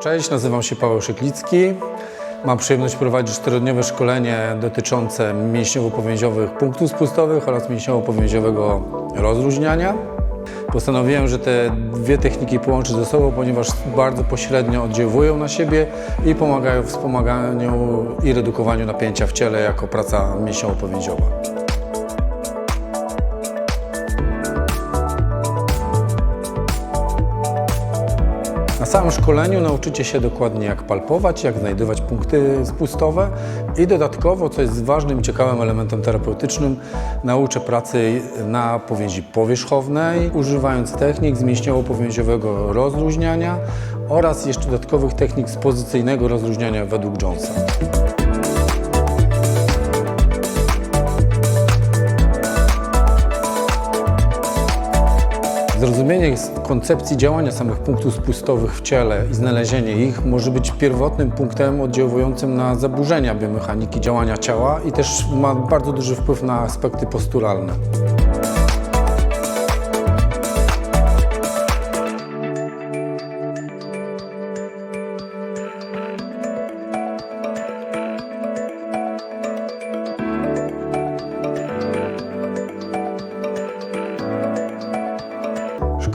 Cześć, nazywam się Paweł Szyklicki. Mam przyjemność prowadzić czterodniowe szkolenie dotyczące mięśniowo-powięziowych punktów spustowych oraz mięśniowo-powięziowego rozluźniania. Postanowiłem, że te dwie techniki połączyć ze sobą, ponieważ bardzo pośrednio oddziałują na siebie i pomagają w wspomaganiu i redukowaniu napięcia w ciele jako praca mięśniowo-powięziowa. Na samym szkoleniu nauczycie się dokładnie jak palpować, jak znajdywać punkty spustowe i dodatkowo, co jest ważnym ciekawym elementem terapeutycznym, nauczę pracy na powięzi powierzchownej, używając technik z mięśniowo-powięziowego rozluźniania oraz jeszcze dodatkowych technik z pozycyjnego rozluźniania według Jonesa. Zrozumienie koncepcji działania samych punktów spustowych w ciele i znalezienie ich może być pierwotnym punktem oddziałującym na zaburzenia biomechaniki działania ciała i też ma bardzo duży wpływ na aspekty posturalne.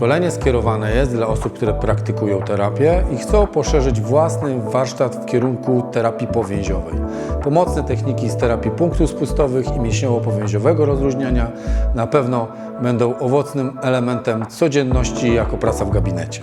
Szkolenie skierowane jest dla osób, które praktykują terapię i chcą poszerzyć własny warsztat w kierunku terapii powięziowej. Pomocne techniki z terapii punktów spustowych i mięśniowo-powięziowego rozluźniania na pewno będą owocnym elementem codzienności jako praca w gabinecie.